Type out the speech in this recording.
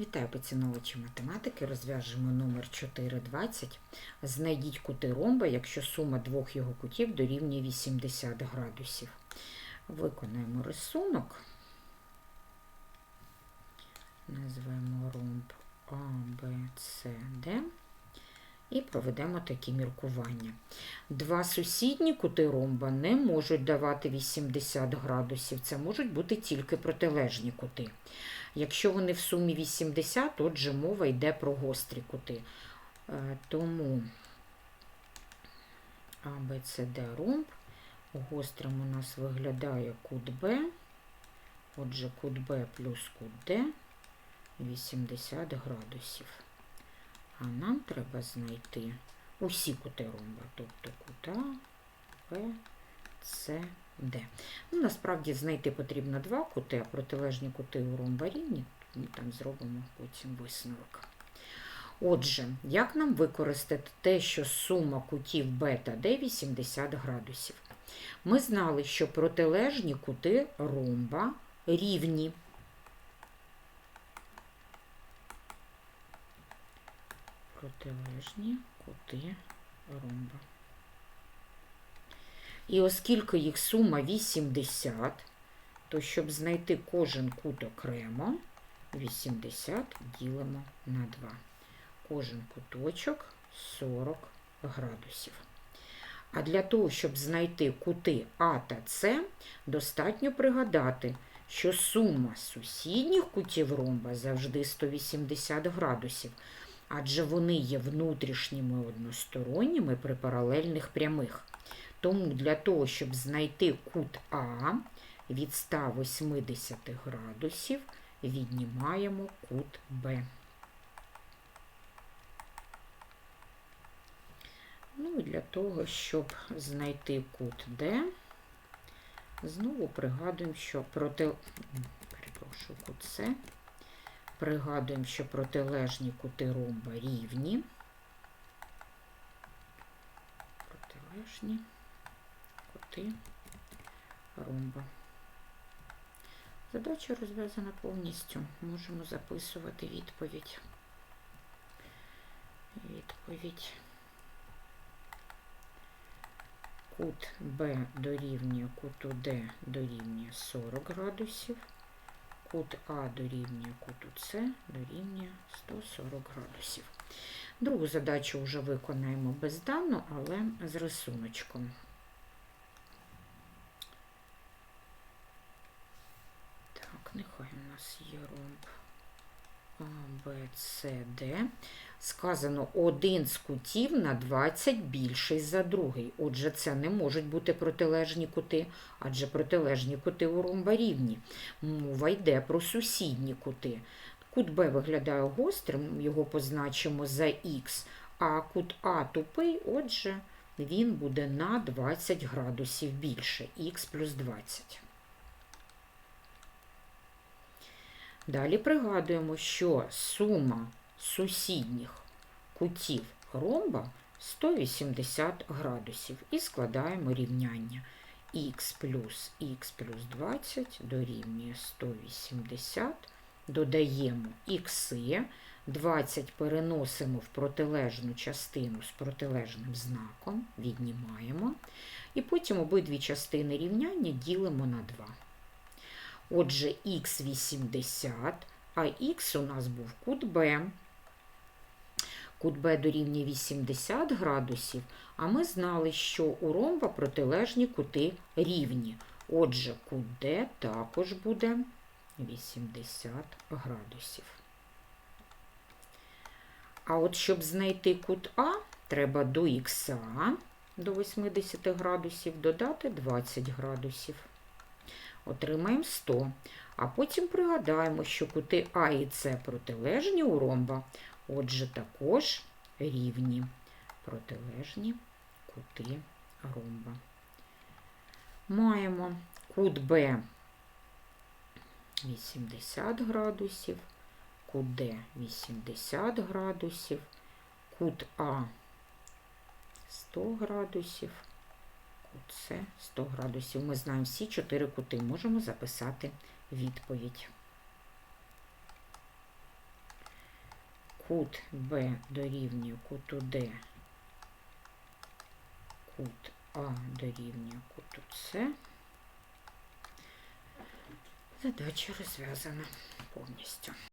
Вітаю поціновувачі математики. Розв'яжемо номер 420. Знайдіть кути ромба, якщо сума двох його кутів дорівнює 80 градусів. Виконаємо рисунок. Назвемо ромб А, Б, С, Д. І проведемо такі міркування. Два сусідні кути ромба не можуть давати 80 градусів. Це можуть бути тільки протилежні кути. Якщо вони в сумі 80, отже мова йде про гострі кути. Е, Тому А, Б, ромб. Гострим у нас виглядає кут Б. Отже, кут Б плюс кут Д 80 градусів. А нам треба знайти усі кути ромба, тобто кут А, Б, С, Д. Ну, насправді знайти потрібно два кути, а протилежні кути у ромба рівні. Ми там зробимо потім висновок. Отже, як нам використати те, що сума кутів Б та Д 80 градусів? Ми знали, що протилежні кути ромба рівні. Протилежні кути ромба. І оскільки їх сума 80, то щоб знайти кожен кут окремо, 80 ділимо на 2. Кожен куточок 40 градусів. А для того, щоб знайти кути А та С, достатньо пригадати, що сума сусідніх кутів ромба завжди 180 градусів, адже вони є внутрішніми односторонніми при паралельних прямих. Тому для того, щоб знайти кут А від 180 градусів, віднімаємо кут Б. Ну і для того, щоб знайти кут Д, знову пригадуємо, що проти... Перепрошую, кут С. Пригадуємо, що протилежні кути ромба рівні. Протилежні кути ромба. Задача розв'язана повністю. Можемо записувати відповідь. Відповідь. Кут Б дорівнює куту Д дорівнює 40 градусів. Кут А дорівнює куту С дорівнює 140 градусів. Другу задачу вже виконаємо бездавно, але з рисуночком. Так, нехай у нас є ромб Б, С, Д. Сказано, один з кутів на 20 більший за другий. Отже, це не можуть бути протилежні кути, адже протилежні кути у ромба рівні. Мова йде про сусідні кути. Кут Б виглядає гострим, його позначимо за Х, а кут А тупий, отже, він буде на 20 градусів більше, х плюс 20. Далі пригадуємо, що сума сусідніх кутів ромба 180 градусів. І складаємо рівняння. Х плюс х плюс 20 дорівнює 180, додаємо ікси, 20 переносимо в протилежну частину з протилежним знаком, віднімаємо, і потім обидві частини рівняння ділимо на 2. Отже, х 80, а х у нас був кут Б. Кут Б дорівнює 80 градусів, а ми знали, що у ромба протилежні кути рівні. Отже, кут Д також буде 80 градусів. А от щоб знайти кут А, треба до х до 80 градусів додати 20 градусів отримаємо 100. А потім пригадаємо, що кути А і С протилежні у ромба, отже, також рівні протилежні кути ромба. Маємо кут Б 80 градусів, кут Д 80 градусів, кут А 100 градусів. Кут 100 градусів. Ми знаємо всі чотири кути. Можемо записати відповідь. кут Б дорівнює куту Д, кут А дорівнює куту С. Задача розв'язана повністю.